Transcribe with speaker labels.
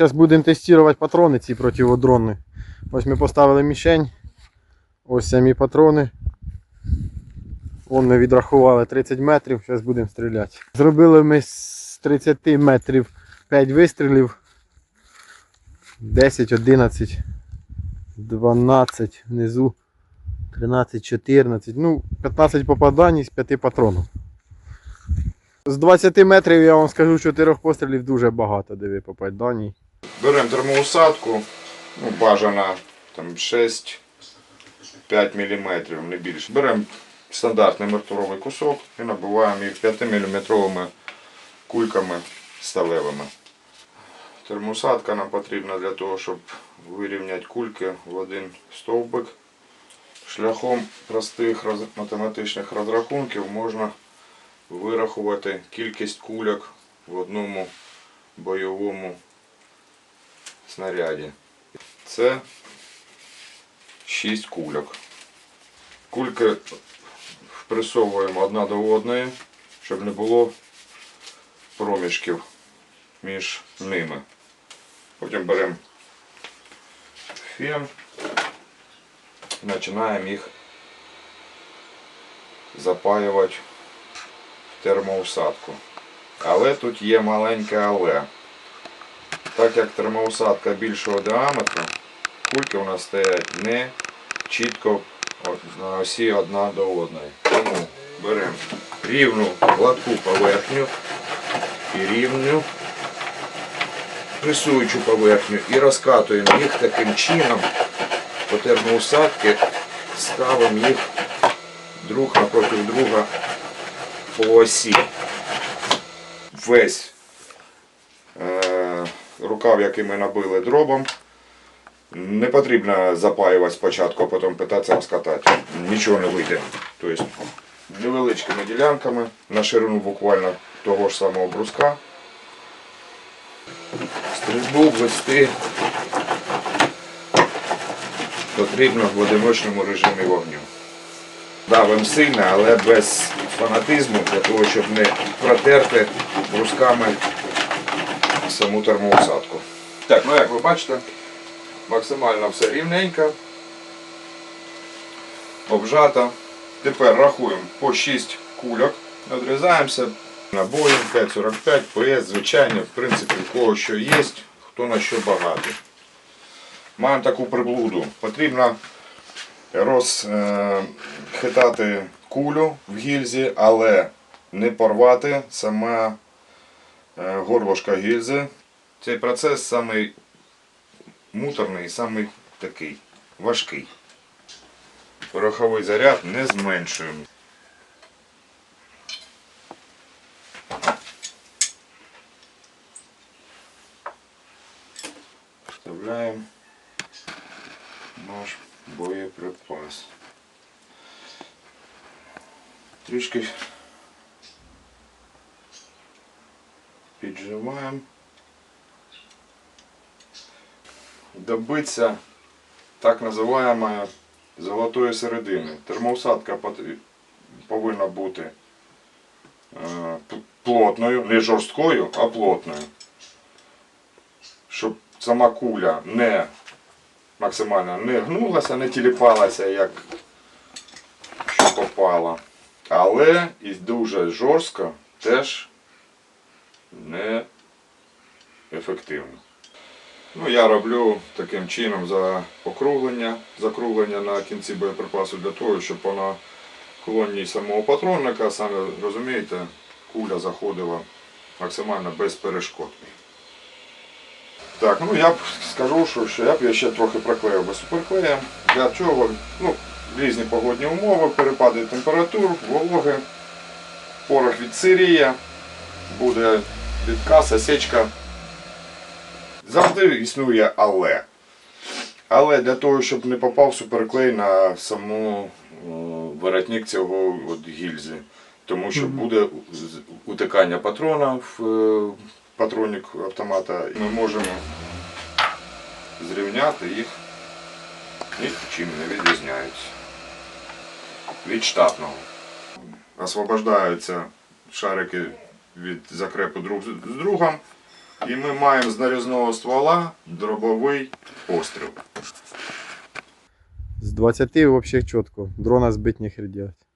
Speaker 1: Зараз будемо тестувати патрони ці противодронні. Ось ми поставили мішень. Ось самі патрони. Вон ми відрахували 30 метрів, зараз будемо стріляти. Зробили ми з 30 метрів 5 вистрілів. 10, 11, 12 внизу. 13, 14. Ну, 15 попадань із 5 патронів. З 20 метрів я вам скажу, 4 пострілів дуже багато, диви попадань.
Speaker 2: Беремо термоусадку, ну, бажано 6-5 мм, не більше. Беремо стандартний мертвровий кусок і набиваємо їх 5-мм кульками сталевими. Термоусадка нам потрібна для того, щоб вирівняти кульки в один стовбик. Шляхом простих математичних розрахунків можна вирахувати кількість кульок в одному бойовому снаряді. Це 6 кульок. Кульки впресовуємо одна до одної, щоб не було проміжків між ними. Потім беремо фен і починаємо їх запаювати в термоусадку. Але тут є маленьке але. Так як термоусадка більшого діаметру, кульки у нас стоять не чітко на осі одна до одної. Тому беремо рівну гладку поверхню і рівну пресуючу поверхню і розкатуємо їх таким чином по термоусадці, ставимо їх друг напроти друга по осі. Весь рукав, який ми набили дробом. Не потрібно запаювати спочатку, а потім питатися розкатати. Нічого не вийде. Тобто невеличкими ділянками на ширину буквально того ж самого бруска. Стрільбу ввести потрібно в одиночному режимі вогню. Давим сильно, але без фанатизму, для того, щоб не протерти брусками саму термоусадку. Так, ну як ви бачите, максимально все рівненько, обжато. Тепер рахуємо по 6 кульок, відрізаємося. Набоєм 5,45, ПС, звичайно, в принципі, у кого що є, хто на що багатий. Маємо таку приблуду. Потрібно розхитати кулю в гільзі, але не порвати саме е, горлошка гільзи. Цей процес самий муторний і самий такий важкий. Пороховий заряд не зменшуємо. Вставляємо наш боєприпас. Трішки піджимаємо. Добиться так називаємої золотої середини. Термоусадка повинна бути е, плотною, не жорсткою, а плотною. Щоб сама куля не максимально не гнулася, не тіліпалася, як що попало. Але і дуже жорстко теж не ефективно. Ну, я роблю таким чином за округлення, закруглення на кінці боєприпасу для того, щоб вона колонії самого патронника, самі розумієте, куля заходила максимально без перешкод. Так, ну я б скажу, що ще я б я ще трохи проклеїв би суперклеєм. Для чого? Ну, різні погодні умови, перепади температур, вологи, порох від сирія, буде відказ, осечка. Завжди існує але. Але для того, щоб не попав суперклей на саму о, воротник цього от гільзи. Тому що буде утикання патрона в е, патронник автомата. І Ми можемо зрівняти їх нічим не відрізняються. Від штатного. Освобождаються шарики від закрепу друг з другом. І ми маємо з нарізного ствола дробовий постріл.
Speaker 1: З 20 взагалі чітко. Дрона збить не делать.